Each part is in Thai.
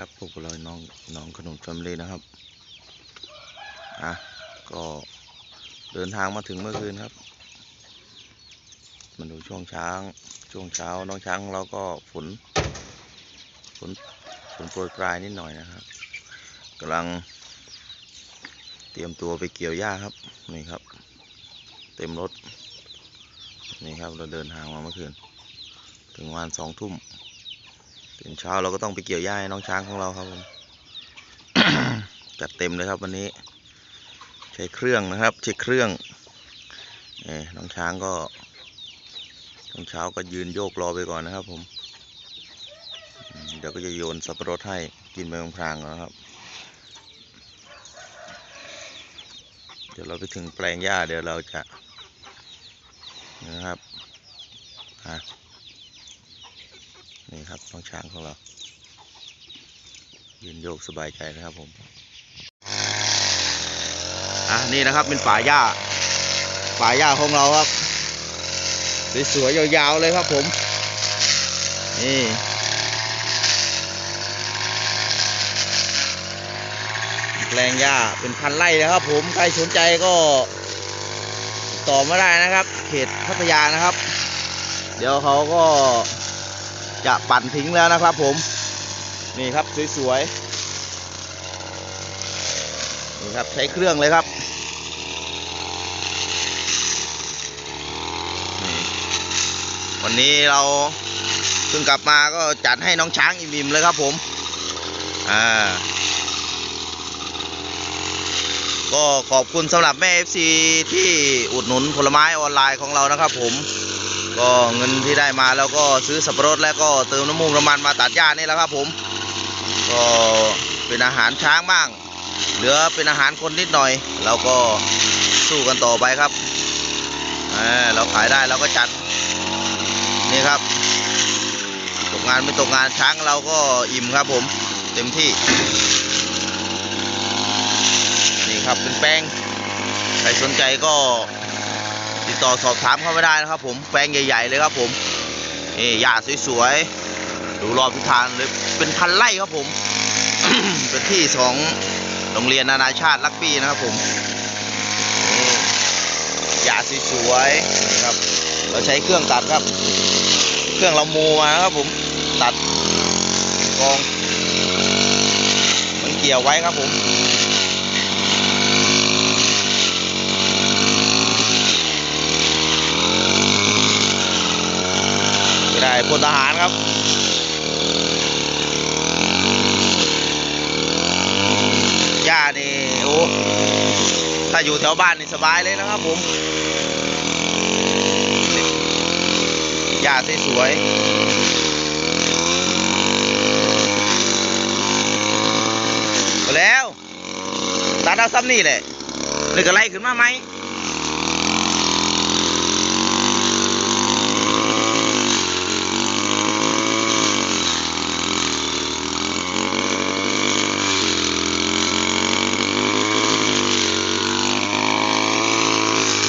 ครับพวกเราน้องน้องขนมชมเลยนะครับ อะ ก็เดินทางมาถึงเมื่อคืนครับ มาดูช่วงเช้าช่วงเช้าน้องช้างของเราก็ฝนฝนฝนโปรยปลายนิดหน่อยนะครับกำลัง เตรียมตัวไปเกี่ยวหญ้าครับนี่ครับ เต็มรถนี่ครับเราเดินทางมาเมื่อคืน ถึงวันสองทุ่ม ตื่นเช้าเราก็ต้องไปเกี่ยวหญ้าให้น้องช้างของเราครับผมจัดเต็มเลยครับวันนี้ ใช้เครื่องนะครับ ใช้เครื่องเอ้น้องช้างก็ช่วงเช้าก็ยืนโยกรอไปก่อนนะครับ ผมเดี๋ยวก็จะโยนสับปะรดให้กินไปพลางๆนะครับ เดี๋ยวเราไปถึงแปลงหญ้าเดี๋ยวเราจะนะครับอะ นี่ครับน้องช้างของเรายืนโยกสบายใจนะครับผมอะนี่นะครับเป็นป่าหญ้า ป่าหญ้าของเราครับสวยๆยาวๆเลยครับผม นี่แปลงหญ้าเป็นพันไร่นะครับ ผมใครสนใจก็ต่อมาได้นะครับ เขตพัทยานะครับ เดี๋ยวเขาก็ จะปั่นทิ้งแล้วนะครับผมนี่ครับสวยๆนี่ครับใช้เครื่องเลยครับวันนี้เราเพิ่งกลับมาก็จัดให้น้องช้างอิ่มๆเลยครับผมอ่าก็ขอบคุณสำหรับแม่ FC ที่อุดหนุนผลไม้ออนไลน์ของเรานะครับผม ก็เงินที่ได้มาแล้วก็ซื้อสับปะรดแล้วก็เติมน้ำมูกน้ำมันมาตัดหญ้านี่แหละครับผม ก็เป็นอาหารช้างบ้าง เหลือเป็นอาหารคนนิดหน่อย เราก็สู้กันต่อไปครับเออเราขายได้เราก็จัดนี่ครับตกงานไม่ตกงานช้างเราก็อิ่มครับผม เต็มที่ นี่ครับเป็นแป้งใครสนใจก็ ต่อสอบถามเข้าไมาได้นะครับ ผมแป้งใหญ่ ๆ เลยครับ ผมนี่หญ้าสวยๆดูรอบทิศทางเลยเป็นพันไร่ครับผม เป็นที่ของโรงเรียนนานาชาติลักบี้นะครับ ผมหญ้าสวยๆครับ เราใช้เครื่องตัดครับ เครื่องเรามูมานะครับ ผมตัดกอง มันเกี่ยวไว้ครับผม ไม่ได้พลทหารครับหญ้านี่โอ้ถ้าอยู่แถวบ้านนี่สบายเลยนะครับผมหญ้าสวยๆพอแล้วตัดเอาซ้ำนี่แหละเลยก็ไล่ขึ้นมาไหม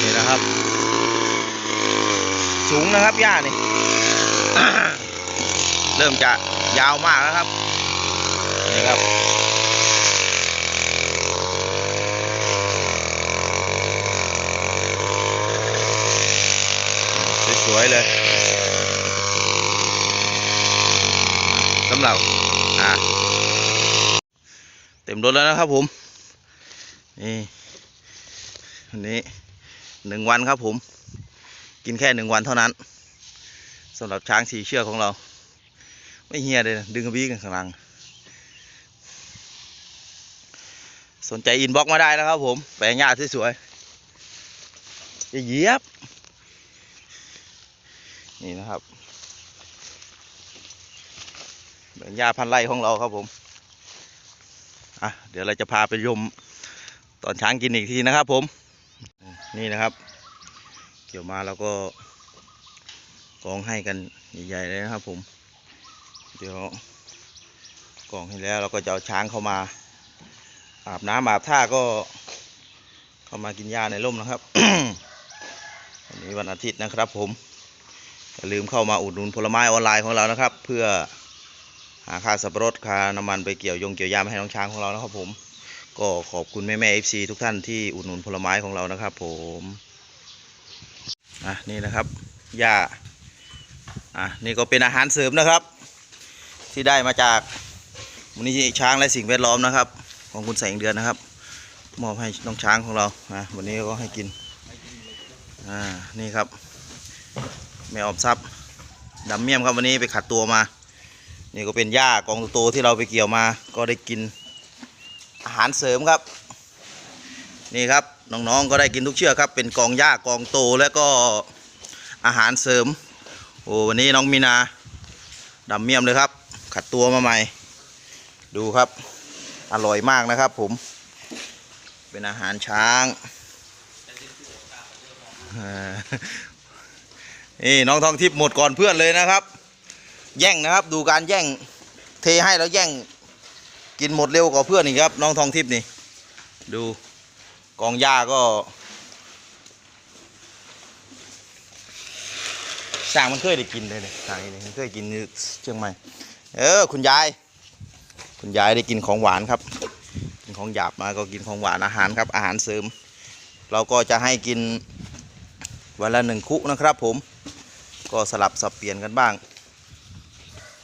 นี่นะครับ สูงนะ ครับหญ้านี่ เริ่มจะยาวมากแล้วครับ นี่ครับ สวยๆเลยสำหรับอ่าเต็มรถแล้วนะครับผม นี่วันนี้หนึ่งวันครับผม กินแค่หนึ่งวันเท่านั้น สำหรับช้างสีเชือกของเรา ไม่เฮียเลยนะดึงกระบี่กันข้างหลัง สนใจอินบ็อกมาได้นะครับผม แปลงหญ้าสวยๆอย่าเยียบ นี่นะครับแปลงหญ้าพันไร่ของเราครับผม อะ เดี๋ยวเราจะพาไปชมตอนช้างกินอีกทีนะครับผม นี่นะครับ เกี่ยวมาแล้วก็ กองให้กันใหญ่ๆเลยนะครับผม เดี๋ยวกองให้แล้วเราก็จะเอาช้างเข้ามา อาบน้ำอาบท่าก็เข้ามากินหญ้าในร่มนะครับวันนี้วันอาทิตย์นะครับผมอย่าลืมเข้ามาอุดหนุนผลไม้ออนไลน์ของเรานะครับ เพื่อหาค่าสับปะรดค่าน้ำมันไปเกี่ยวยงเกี่ยวยามให้น้องช้างของเรานะครับผม ก็ขอบคุณแม่แม่เอฟซีทุกท่านที่อุดหนุนผลไม้ของเรานะครับ ผมอะนี่นะครับหญ้า อะนี่ก็เป็นอาหารเสริมนะครับ ที่ได้มาจากมูลนิธิช้างและสิ่งแวดล้อมนะครับ ของคุณแสงเดือนนะครับ มอบให้น้องช้างของเรานะวันนี้ก็ให้กินอ่านี่ครับแม่ออมทรัพย์ดำเมี่ยมครับวันนี้ไปขัดตัวมานี่ก็เป็นหญ้ากองโตๆที่เราไปเกี่ยวมา ก็ได้กินอาหารเสริมครับ นี่ครับน้องๆก็ได้กินทุกเชือกครับ เป็นกองหญ้ากองโตแล้วก็อาหารเสริม โอ้วันนี้น้องมีนาดำเมี่ยมเลยครับ ขัดตัวมาใหม่ ดูครับ อร่อยมากนะครับ ผม เป็นอาหารช้างนี่น้องทองทิพย์หมดก่อนเพื่อนเลยนะครับ แย่งนะครับ ดูการแย่ง เทให้แล้วแย่ง กินหมดเร็วกว่าเพื่อนอีกครับ น้องทองทิพย์นี่ ดูกองหญ้าก็ สร้างมันเคยได้กินเลยเนี่ยสร้างนี่มันเคยกินเชียงใหม่เออคุณยาย คุณยายได้กินของหวานครับกินของหยาบมาก็กินของหวานอาหารครับ อาหารเสริม เราก็จะให้กินวันละหนึ่งคุนะครับ ผมก็สลับสับเปลี่ยนกันบ้าง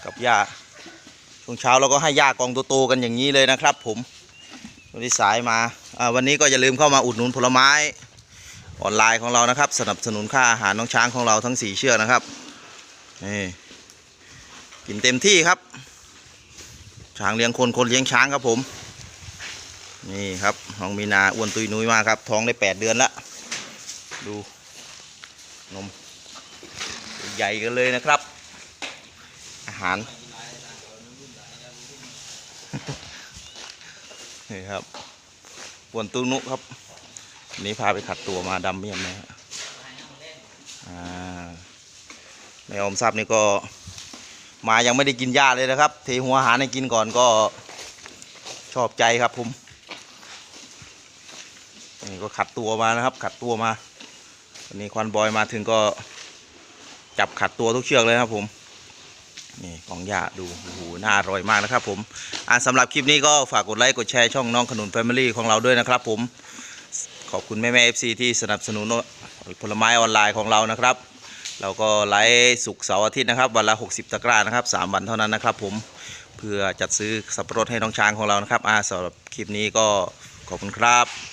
กับหญ้าช่วงเช้าเราก็ให้หญ้ากองโตๆกันอย่างนี้เลยนะครับ ผมวันนี้สายมาวันนี้ก็อย่าลืมเข้ามาอุดหนุนผลไม้ ออนไลน์ของเรานะครับ สนับสนุนค่าอาหารน้องช้างของเราทั้งสี่เชือกนะครับนี่กินเต็มที่ครับ ช้างเลี้ยงคนคนเลี้ยงช้างครับผม นี่ครับน้องมีนาอ้วนตุยนุ้ยมากครับ ท้องได้แปดเดือนละดูนมใหญ่กันเลยนะครับ อาหารนี่ครับอ้วนตุยนุครับ นนี้พาไปขัดตัวมาดำเมี่ยมนะฮะอ่าในออมทรัพย์นี่ก็มายังไม่ได้กินหญ้าเลยนะครับ เทหัวหาให้กินก่อนก็ชอบใจครับผมนี่ก็ขัดตัวมานะครับ ขัดตัวมาวันนี้ควันบอยมาถึงก็จับขัดตัวทุกเชือกเลยครับผมนี่ของหญ้าดูโอ้โหน่าอร่อยมากนะครับผมอ่าสำหรับคลิปนี้ก็ฝากกดไลค์กดแชร์ช่องน้องขนุนแฟมิลี่ของเราด้วยนะครับผม ขอบคุณแม่แม่เอฟซีที่สนับสนุนผลไม้ออนไลน์ของเรานะครับ เราก็ไลฟ์สุกเสาร์อาทิตย์นะครับวันละ 60 ตะกร้านะครับ 3 วันเท่านั้นนะครับผมเพื่อจัดซื้อสับปะรดให้น้องช้างของเรานะครับอาสำหรับคลิปนี้ก็ขอบคุณครับ